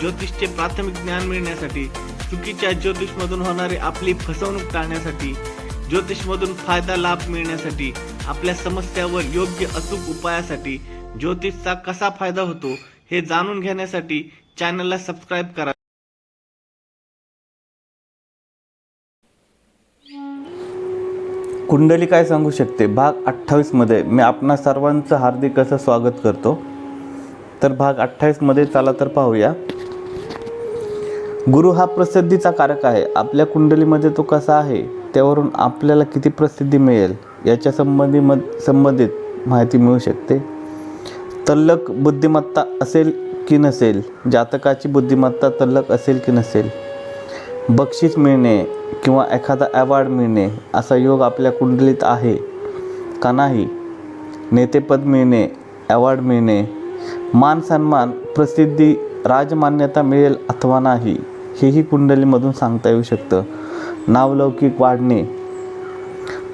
ज्योतिषचे प्राथमिक ज्ञान मिळण्यासाठी चुकीच्या ज्योतिषमधून होणारी आपली फसवणूक टाळण्यासाठी ज्योतिषमधून फायदा लाभ मिळण्यासाठी आपल्या समस्यावर योग्य अचूक उपायासाठी ज्योतिषचा कसा फायदा होतो हे जाणून घेण्यासाठी चॅनलला सबस्क्राईब करा. कुंडली काय सांगू शकते? भाग अठ्ठावीसमध्ये मी आपणा सर्वांचं हार्दिक असं स्वागत करतो. तर भाग अठ्ठावीसमध्ये चला तर पाहूया. गुरु हा प्रसिद्धीचा कारक आहे. आपल्या कुंडलीमध्ये तो कसा आहे त्यावरून आपल्याला किती प्रसिद्धी मिळेल याच्या संबंधी मध संबंधित माहिती मिळू शकते? तल्लक बुद्धिमत्ता असेल की नसेल? जातकाची बुद्धिमत्ता तल्लक असेल की नसेल? बक्षीस मिळणे किंवा एखादा अवॉर्ड मिळणे असा योग आपल्या कुंडलीत आहे का नाही? नेतेपद मिळणे अवॉर्ड मिळणे मान सन्मान प्रसिद्धी राजमान्यता मिळेल अथवा नाही? हेही कुंडलीमधून सांगता येऊ शकतं. नावलौकिक वाढणे.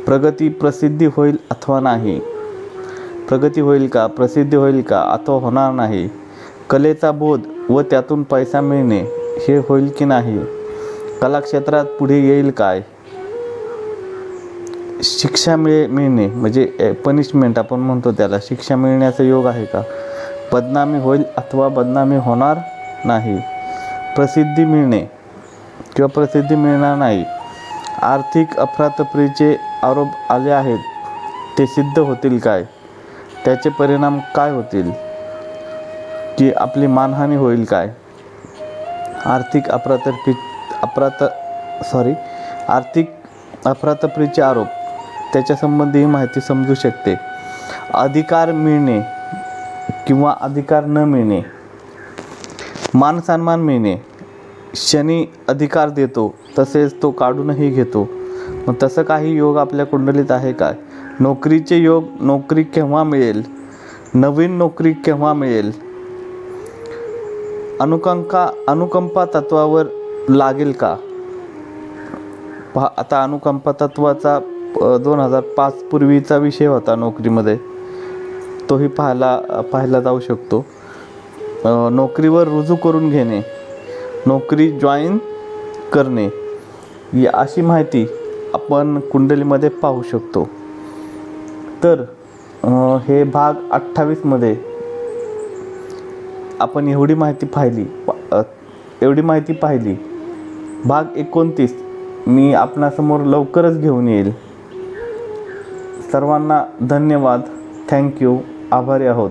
प्रगती प्रसिद्धी होईल अथवा नाही? प्रगती होईल का? प्रसिद्धी होईल का? अथवा होणार नाही? कलेचा बोध व त्यातून पैसा मिळणे हे होईल की नाही? कलाक्षेत्रात पुढे येईल काय? शिक्षा मिळे मिळणे म्हणजे पनिशमेंट आपण म्हणतो त्याला. शिक्षा मिळण्याचा योग आहे का? बदनामी होईल अथवा बदनामी होणार नाही? प्रसिद्धी मिळणे किंवा प्रसिद्धी मिळणार नाही. आर्थिक अफरातफरीचे आरोप आले आहेत. ते सिद्ध होतील काय? त्याचे परिणाम काय होतील? की आपली मानहानी होईल काय? आर्थिक अफरातफी अपरात सॉरी आर्थिक अफरातफरीचे आरोप त्याच्यासंबंधी माहिती समजू शकते. अधिकार मिळणे किंवा अधिकार न मिळणे मान सन्मान मिळणे. शनी अधिकार देतो तसेच तो काढूनही घेतो. मग तसं काही योग आपल्या कुंडलीत आहे काय नोकरीचे योग नोकरी केव्हा मिळेल? नवीन नोकरी केव्हा मिळेल? अनुकंपा अनुकंपा तत्वावर लागेल का? पहा आता अनुकंपा तत्वाचा दोन हजार पाच पूर्वीचा विषय होता नोकरीमध्ये. तोही पाहायला पाहायला जाऊ शकतो. नोकरीवर रुजू करून घेणे नोकरी जॉईन करणे या अशी माहिती आपण कुंडलीमध्ये पाहू शकतो. तर हे भाग अठ्ठावीसमध्ये आपण एवढी माहिती पाहिली एवढी माहिती पाहिली. भाग एकोणतीस मी आपणासमोर लवकरच घेऊन येईल. सर्वांना धन्यवाद. थँक्यू आभारी आहोत.